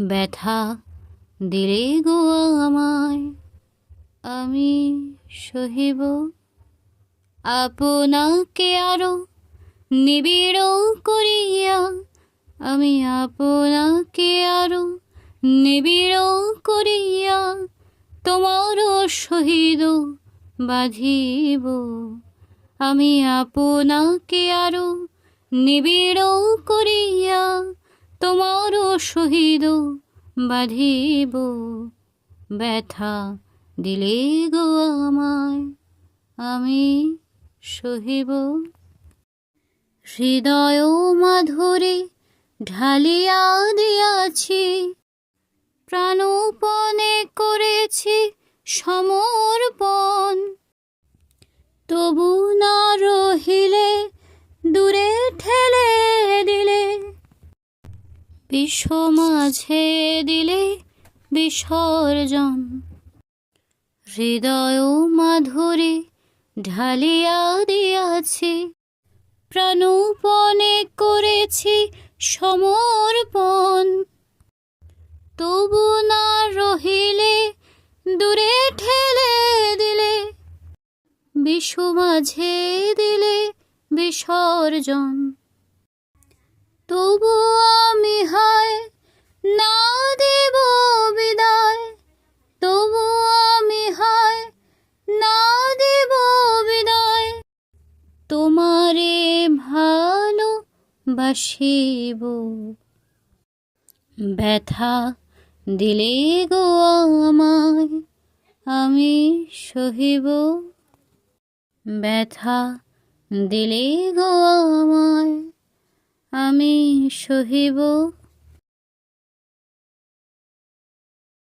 ব্যথা দিলে গো আমায়। আমি সহিব। আপনাকে আরও নিবিড় করিয়া, আমি আপনাকে আরও নিবিড় করিয়া তোমার শহীদ বাঁধিব। আমি আপনাকে আরও নিবিড় করিয়া তোমার সহিত বাঁধিব ব্যথা দিলে গো আমায়, আমি সহিব। হৃদয় মাধুরী ঢালিয়া দিয়াছি, প্রাণপণে করেছি সমর্পণ। তবু বিশ্ব মাঝে দিলে বিসর্জন। হৃদয় মাধুরী ঢালিয়া দিয়াছি। প্রাণপণে করেছি সমর্পণ। তবু না রহিলে, দূরে ঠেলে দিলে বিশ্ব মাঝে দিলে বিসর্জন। তবু ভালো বাসিব। ব্যথা দিলে গো আমায় আমি সহিব। ব্যথা দিলে গো আমায় আমি সহিব।